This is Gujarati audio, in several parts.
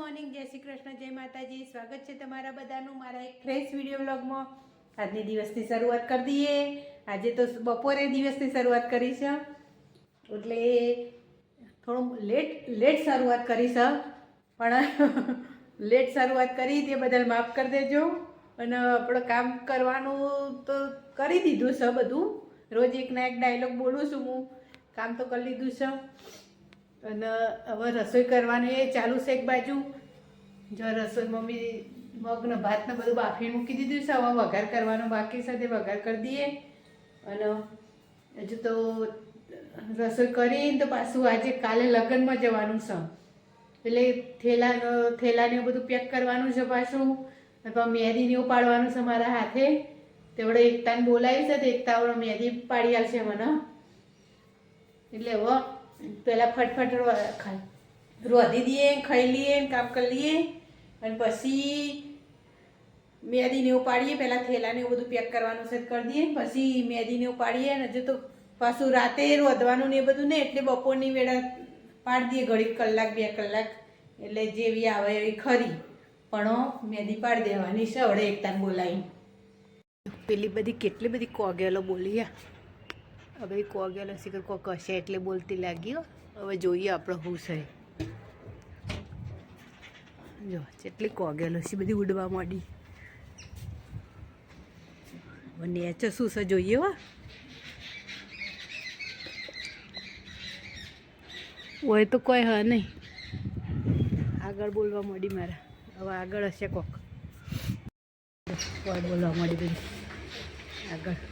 મોર્નિંગ, જય શ્રી કૃષ્ણ, જય માતાજી. સ્વાગત છે તમારા બધાનું મારા એક ફ્રેશ વીડિયો વ્લોગમાં આજની દિવસની શરૂઆત કરી દઈએ. આજે તો બપોરે દિવસની શરૂઆત કરી છે. એટલે થોડું લેટ લેટ શરૂઆત કરી છે. પણ લેટ શરૂઆત કરી તે બદલ માફ કરી દેજો. અને આપણે કામ કરવાનું તો કરી દીધું છે બધું. રોજ એક ના એક ડાયલોગ બોલું છું હું. કામ તો કરી લીધું છે. અને હવે રસોઈ કરવાની એ ચાલુ છે એક બાજુ. જો રસોઈ મમ્મી મગને ભાતને બધું બાફી મૂકી દીધું છે, હવે વઘાર કરવાનો બાકી સાથે વઘાર કરી દઈએ. અને હજુ તો રસોઈ કરીને તો પાછું આજે કાલે લગ્નમાં જવાનું છે. એટલે થેલા થેલાને એવું બધું પેક કરવાનું છે પાછું. અથવા મહેંદીને એવું પાડવાનું છે મારા હાથે. તેવડે એકતાને બોલાવી છે, તો એકતા મહેંદી પાડી આવશે મને. એટલે હવે પહેલાં ફટફટ રોધી દઈએ, ખાઈ લઈએ કામ કરી લઈએ, અને પછી મેદીને એવું પાડીએ પહેલાં થેલાને એવું બધું પેક કરવાનું છે, કરી દઈએ પછી મેદીને એવું પાડીએ ને હજુ તો પાછું રાતે રોધવાનું ને એ બધું ને, એટલે બપોરની વેળા પાડી દઈએ, ઘડીક કલાક, બે કલાક, એટલે જેવી આવે એવી ખરી. પણ મેદી પાડી દેવાની હવે એકતાને બોલાવી પેલી બધી કેટલી બધી કોગેલો બોલી હવે કોગેલો શીખર કોક હશે એટલે બોલતી લાગી હો. હવે જોઈએ આપણે શું છે. જો જેટલી કોગેલો છે બધી ઉડવા માંડી. નેચર શું છે જોઈએ વા હોય તો કોઈ હ નહીં. આગળ બોલવા માંડી મારા. હવે આગળ હશે કોક. કોઈ બોલવા માંડી બધી આગળ.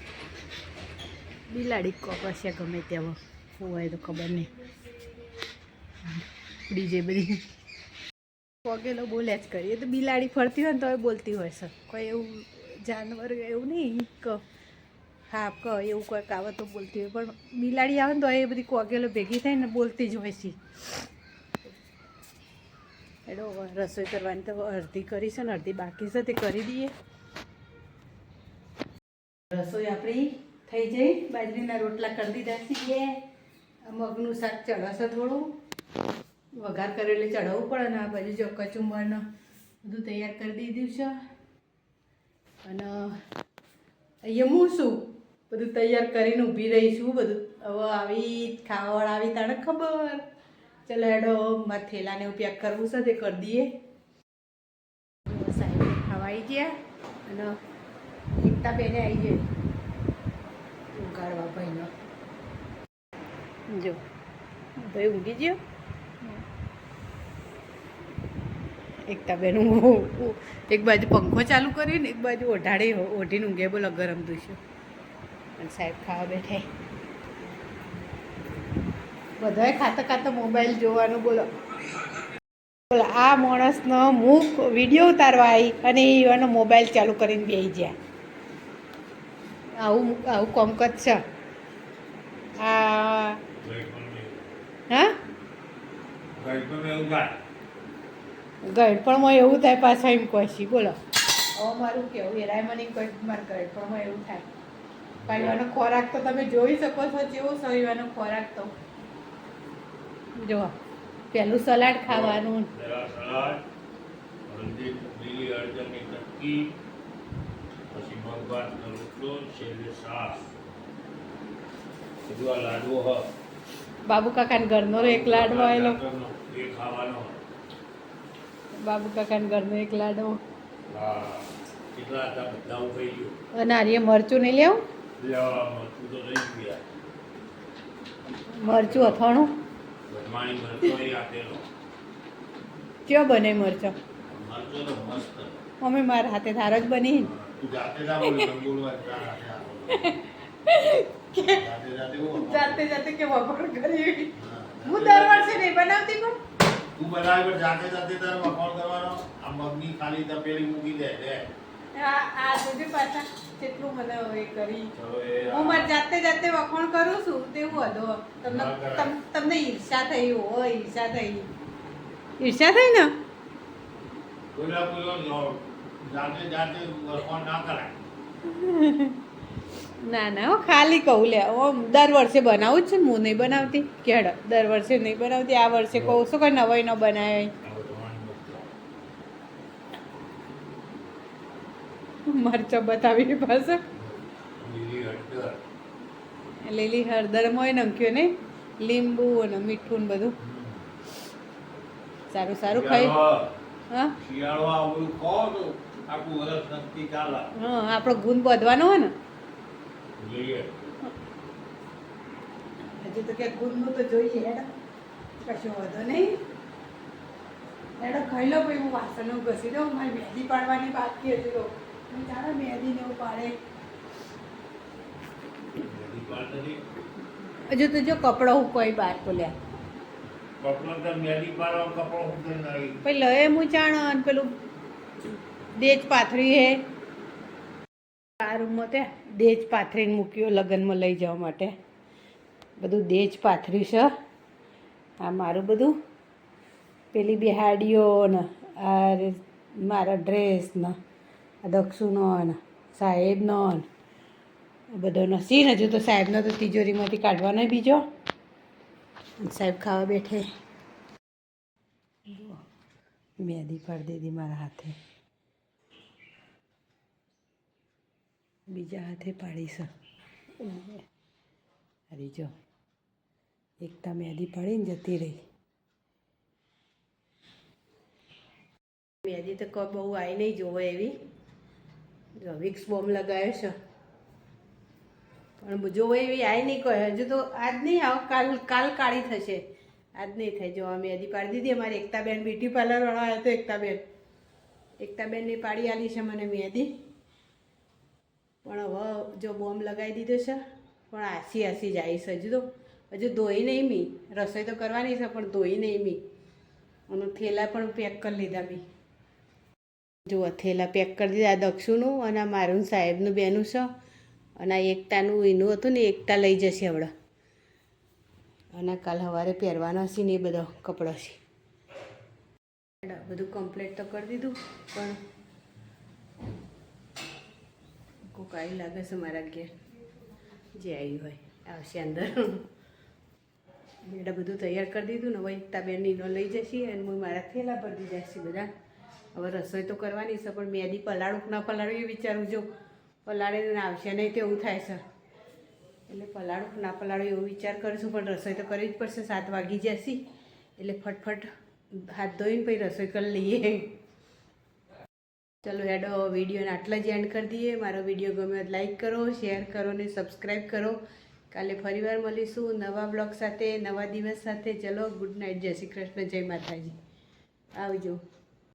બિલાડી કોક હશે ગમે તેવો શું હોય તો ખબર નહીં. ડીજે બધી. પગેલો બોલ્યા જ કરીએ તો બિલાડી ફરતી હોય ને તો બોલતી હોય સર કોઈ એવું જાનવર એવું નહીં ક હા, ક એવું કોઈ આવે તો બોલતી હોય. પણ બિલાડી આવે ને તો એ બધી કોગેલો ભેગી થાય ને બોલતી જ હોય છે. એડો રસોઈ કરવાની તો અડધી કરી છે ને, અડધી બાકી છે, તે કરી દઈએ. રસોઈ આપણી થઈ જઈ, બાજરીના રોટલા કરી દીધા છીએ. મગનું શાક ચડાશે થોડું. વઘાર કરેલે ચડાવવું પડે ને આ બાજુ જો કચુંબરને બધું તૈયાર કરી દીધું છે. અને અહીંયા હું શું? બધું તૈયાર કરીને ઊભી રહી છું બધું. હવે આવી ખાવાવાળા આવી તને ખબર. ચલો હેડો, મારે થેલાને ઉપયોગ પેક કરવું છે, તે કરી દઈએ. સાહેબ ખાવા આવી ગયા અને એકતા બેને આવી ગઈ. ઉગાડવા ભાઈનો. જો, ભાઈ ઊંઘી ગયો? એકતા બેન એક બાજુ પંખો ચાલુ કરીને એક બાજુ ઓઢાડી, ઓઢીને ઊંઘે બોલો, ગરમ દૂશ્યું અને સાહેબ ખાવા બેઠે. બધાએ ખાતા ખાતા મોબાઈલ જોવાનું બોલો. બોલો, આ માણસનો મુખ વીડિયો ઉતારવા આવી અને એનો મોબાઈલ ચાલુ કરીને બેસી ગયા. આવું આવું કોમકત છે. આ હા? ગળપણમાં એવું થાય પાછા એમ કહેશી બોલો. હવે મારું કેવું એરાય મને કોઈ મારે ગળપણમાં એવું થાય. પણ ખોરાક તો તમે જોઈ શકો છો જેવો છે ખોરાક તો. જો પહેલું સલાડ ખાવાનું. સલાડ હળદી લીલી હળદરની ચટકી પછી મગભાતનો રોટલો છેલ્લે શાક. બધું આ લાડવો હ. બાબુ કાકાને ઘરનો એક લાડવો આવેલો એ ખાવાનો. બાબુ કાકાને ઘરનો એક લાડવો. હા કેટલા હતા? બધા ઊભી ગયો. અને આર્ય મરચું નહીં લેવું? મરચું તો લઈ ગયા. મરચું અથાણું? કયો બને મરચો? મરચો તો મસ્ત. મમ્મી મારા હાથે ધારો જ બની. જાતે જાતે જાતે બોલ જાતે જાતે કે વગર કરી હું દર વર્ષે નહીં બનાવતી પણ. તું બનાવી પણ જાતે જાતે તારે વખોણ કરવાનો આ મગની ખાલી તપેલી મૂકી દે દે. આ આ પાછા. કેટલું મને એ કરી. હું મારી જાતે જાતે વખોણ કરું છું તેવું હતો તમને તમ- તમને ઈર્ષા થઈ હો ઈર્ષા થઈ. ઈર્ષા થઈ નો- ના ના ના ખાલી કહું લે. હું દર વર્ષે બનાવું જ છું હું નહીં બનાવતી. કેડ દર વર્ષે નહીં બનાવતી આ વર્ષે કહું શું કે નવાઈ ન બનાવે. મરચો બતાવી પાસે લીલી હળદર. મોય નમક્યો ને લીંબુ અને મીઠું ને બધું. સારું સારું ખાઈ. હા? શિયાળો આવું કહો હા આપણો ગુણ બધવાનો હોય ને. હજી તો ક્યાંક ગુણનું તો જોઈએ હેડો. કશો વધો નહીં. હેડો ખાઈ લો ભાઈ હું વાસણો ઘસી દઉં. મારી મહેંદી પાડવાની બાકી હતી તો. હું ચાલો મહેંદી ને એવું પાડે. હજુ તો જો કપડો હું કોઈ બહાર ખોલ્યા હું જાણો અને પેલું દેજ પાથરી હે. આ રૂમમાં તે દેજ પાથરીને મૂક્યો લગ્નમાં લઈ જવા માટે. બધું દેજ પાથર્યું છે. આ મારું બધું. પેલી બિહાડીઓ ને આ મારા ડ્રેસ ને, આ દક્ષુનો ને, સાહેબનો ને બધોનો. સીન હજુ તો સાહેબનો તો તિજોરીમાંથી કાઢવાનો બીજો. સાહેબ ખાવા બેઠે. મહેંદી પાડી દીધી મારા હાથે. બીજા હાથે પાડીશ. અરે જો, એકતા મહેંદી પાડીને જતી રહી. મેદી તો કોઈ બહુ આવી નહીં જોવે એવી. જો, વિક્સ બોમ્બ લગાવ્યો છે. પણ જોવે એવી આવી નહીં કોઈ. હજુ તો આજ નહીં આવો, કાલ કાલ કાળી થશે. આજ નહીં થાય. જો અમે હજી પાડી દીધી. અમારી એકતાબેન બ્યુટી પાર્લરવાળા આવ્યો તો એકતાબેન એકતાબેનની પાડી આલી છે મને મહેંદી. પણ હવે જો બોમ્બ લગાવી દીધો છે, પણ આસી આસી જાય છે હજુ તો. હજુ ધોઈ નહીં મી. રસોઈ તો કરવાની છે, પણ ધોઈ નહીં મી. અને થેલા પણ પેક કરી લીધા મી. જુઓ, થેલા પેક કરી દીધા આ દક્ષુનું અને આ મારું સાહેબનું બેનું છે. અને આ એકતાનું, એનું હતું ને, એકતા લઈ જશે હમણાં અને કાલ સવારે પહેરવાનો હશે ને એ બધો કપડો છે. બધું કમ્પ્લીટ તો કરી દીધું, પણ કોક આવી લાગે છે મારા ઘેર. જે આવ્યું હોય, આવશે અંદર. બેટા બધું તૈયાર કરી દીધું ને હવે એકતાબેન નીનો લઈ જશે અને હું મારા થેલા ભરી દીધા બધા. હવે રસોઈ તો કરવાની છે, પણ મેદી પલાળું ના પલાળું એ વિચારું જો પલાળીને આવશે નહીં તેવું થાય છે. એટલે પલાળું ના પલાળું એવો વિચાર કરીશું પણ રસોઈ તો કરવી જ પડશે, સાત વાગી જશે. એટલે ફટફટ હાથ ધોઈને પછી રસોઈ કરી લઈએ. ચલો હેડો, વિડીયોને આટલા જ એન્ડ કરી દઈએ. મારો વીડિયો ગમ્યો લાઈક કરો શેર કરો ને સબસ્ક્રાઈબ કરો. કાલે ફરીવાર મળીશું નવા બ્લોગ સાથે, નવા દિવસ સાથે. ચલો ગુડ નાઇટ જય શ્રી કૃષ્ણ, જય માતાજી. આવજો.